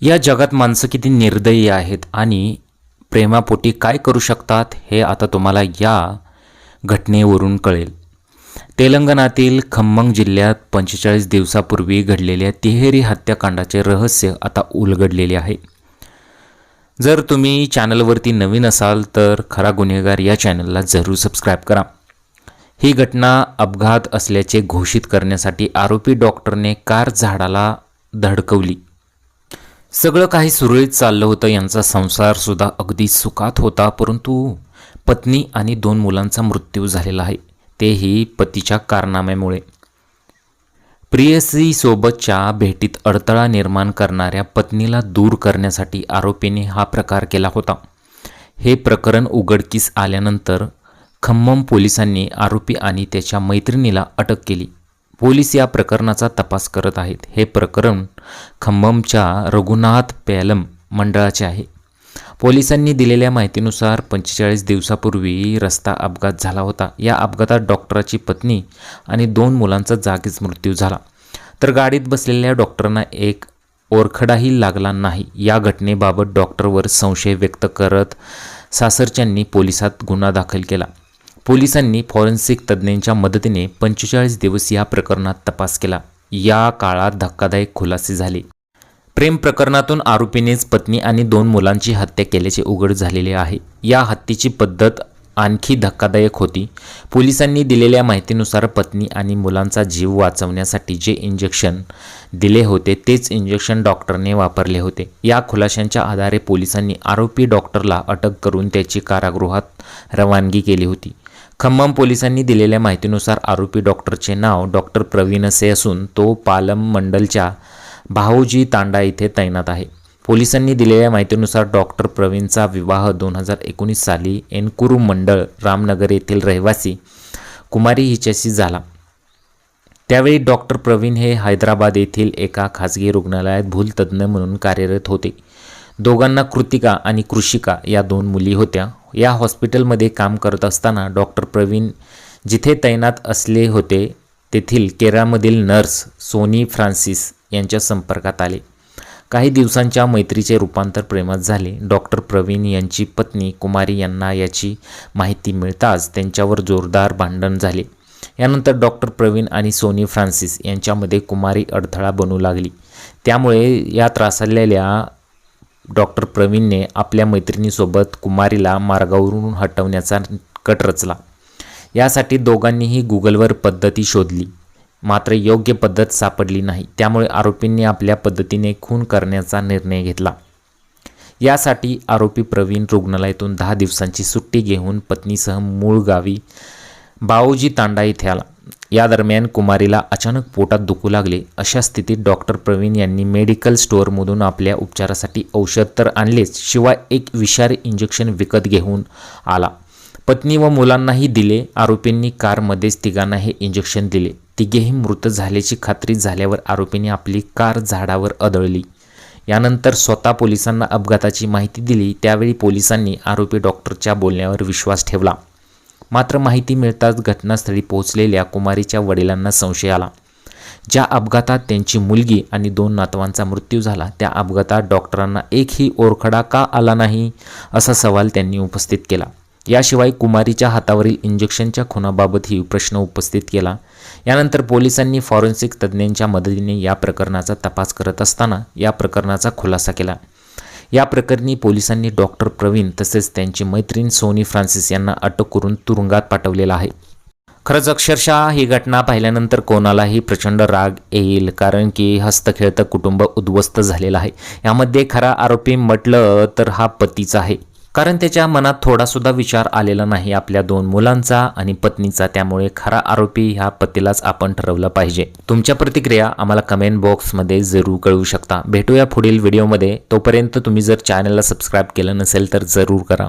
या जगात माणसं किती निर्दयी आहेत आणि प्रेमापोटी काय करू शकतात हे आता तुम्हाला या घटनेवरून कळेल. तेलंगणातील खम्मंग जिल्ह्यात पंचेचाळीस दिवसापूर्वी घडलेल्या तिहेरी हत्याकांडाचे रहस्य आता उलगडलेले आहे. जर तुम्ही चॅनलवरती नवीन असाल तर खरा गुन्हेगार या चॅनलला जरूर सबस्क्राईब करा. ही घटना अपघात असल्याचे घोषित करण्यासाठी आरोपी डॉक्टरने कार झाडाला धडकवली. सगळं काही सुरळीत चाललं होतं यांचा संसारसुद्धा अगदी सुखात होता परंतु पत्नी आणि दोन मुलांचा मृत्यू झालेला आहे तेही पतीच्या कारनाम्यामुळे. प्रियसीसोबतच्या भेटीत अडथळा निर्माण करणाऱ्या पत्नीला दूर करण्यासाठी आरोपीने हा प्रकार केला होता. हे प्रकरण उघडकीस आल्यानंतर खम्मम पोलिसांनी आरोपी आणि त्याच्या मैत्रिणीला अटक केली. पोलीस या प्रकरणाचा तपास करत आहेत. हे प्रकरण खंबमच्या रघुनाथ पॅलम मंडळाचे आहे. पोलिसांनी दिलेल्या माहितीनुसार पंचेचाळीस दिवसापूर्वी रस्ता अपघात झाला होता. या अपघातात डॉक्टराची पत्नी आणि दोन मुलांचा जागीच मृत्यू झाला. तर गाडीत बसलेल्या डॉक्टरांना एक ओरखडाही लागला नाही. या घटनेबाबत डॉक्टरवर संशय व्यक्त करत सासरच्यांनी पोलिसात गुन्हा दाखल केला. पोलिसांनी फॉरेन्सिक तज्ज्ञांच्या मदतीने पंचेचाळीस दिवस या प्रकरणात तपास केला. या काळात धक्कादायक खुलासे झाले. प्रेम प्रकरणातून आरोपीनेच पत्नी आणि दोन मुलांची हत्या केल्याचे उघड झालेले आहे. या हत्येची पद्धत आणखी धक्कादायक होती. पोलिसांनी दिलेल्या माहितीनुसार पत्नी आणि मुलांचा जीव वाचवण्यासाठी जे इंजेक्शन दिले होते तेच इंजेक्शन डॉक्टरने वापरले होते. या खुलाशांच्या आधारे पोलिसांनी आरोपी डॉक्टरला अटक करून त्याची कारागृहात रवानगी केली होती. खम्मम पोलिसांनी दिलेल्या माहितीनुसार आरोपी डॉक्टरचे नाव डॉक्टर प्रवीण असे असून तो पालम मंडलच्या भाऊजी तांडा इथे तैनात आहे. पोलिसांनी दिलेल्या माहितीनुसार डॉक्टर प्रवीणचा विवाह दोन हजार एकोणीस साली एनकुरू मंडळ रामनगर येथील रहिवासी कुमारी हिच्याशी झाला. त्यावेळी डॉक्टर प्रवीण हे हैदराबाद येथील एका खाजगी रुग्णालयात भूलतज्ज्ञ म्हणून कार्यरत होते. दोघांना कृतिका आणि कृषिका या दोन मुली होत्या. या हॉस्पिटलमध्ये काम करत असताना डॉक्टर प्रवीण जिथे तैनात असले होते तेथील केरळमधील नर्स सोनी फ्रान्सिस यांच्या संपर्कात आले. काही दिवसांच्या मैत्रीचे रूपांतर प्रेमात झाले. डॉक्टर प्रवीण यांची पत्नी कुमारी यांना याची माहिती मिळताच त्यांच्यावर जोरदार भांडण झाले. यानंतर डॉक्टर प्रवीण आणि सोनी फ्रान्सिस यांच्यामध्ये कुमारी अडथळा बनू लागली. त्यामुळे या त्रासलेल्या डॉक्टर प्रवीणने आपल्या मैत्रिणीसोबत कुमारीला मार्गावरून हटवण्याचा कट रचला. यासाठी दोघांनीही गुगलवर पद्धती शोधली. मात्र योग्य पद्धत सापडली नाही. त्यामुळे आरोपींनी आपल्या पद्धतीने खून करण्याचा निर्णय घेतला. यासाठी आरोपी प्रवीण रुग्णालयातून दहा दिवसांची सुट्टी घेऊन पत्नीसह मूळ गावी बाऊजी तांडा इथे आला. या दरम्यान कुमारीला अचानक पोटात दुखू लागले अशा स्थितीत डॉक्टर प्रवीण यांनी मेडिकल स्टोअरमधून आपल्या उपचारासाठी औषध तर आणलेच शिवाय एक विषारी इंजेक्शन विकत घेऊन आला. पत्नी व मुलांनाही दिले आरोपींनी कारमध्येच तिघांना हे इंजेक्शन दिले. तिघेही मृत झाल्याची खात्री झाल्यावर आरोपींनी आपली कार झाडावर अदळली. यानंतर स्वतः पोलिसांना अपघाताची माहिती दिली त्यावेळी पोलिसांनी आरोपी डॉक्टरच्या बोलण्यावर विश्वास ठेवला. मात्र माहिती मिळताच घटनास्थळी पोहोचलेल्या कुमारीच्या वडिलांना संशय आला. ज्या अपघातात त्यांची मुलगी आणि दोन नातवांचा मृत्यू झाला त्या अपघातात डॉक्टरांना एकही ओरखडा का आला नाही असा सवाल त्यांनी उपस्थित केला. याशिवाय कुमारीच्या हातावरील इंजेक्शनच्या खुनाबाबतही प्रश्न उपस्थित केला. यानंतर पोलिसांनी फॉरेन्सिक तज्ज्ञांच्या मदतीने या प्रकरणाचा तपास करत असताना या प्रकरणाचा खुलासा केला. या प्रकरणी पोलिसांनी डॉक्टर प्रवीण तसेच त्यांची मैत्रीण सोनी फ्रान्सिस यांना अटक करून तुरुंगात पाठवलेला आहे. खरंच अक्षरशः ही घटना पाहिल्यानंतर कोणालाही प्रचंड राग येईल कारण की हस्तखेळतं कुटुंब उद्ध्वस्त झालेलं आहे. यामध्ये खरा आरोपी म्हटलं तर हा पतीचा आहे. कारण त्याच्या मनात थोडासुद्धा विचार आलेला नाही आपल्या दोन मुलांचा आणि पत्नीचा. त्यामुळे खरा आरोपी ह्या पतीलाच आपण ठरवलं पाहिजे. तुमच्या प्रतिक्रिया आम्हाला कमेंट बॉक्समध्ये जरूर कळवू शकता. भेटूया पुढील व्हिडिओमध्ये तोपर्यंत तुम्ही जर चॅनलला सबस्क्राईब केलं नसेल तर जरूर करा.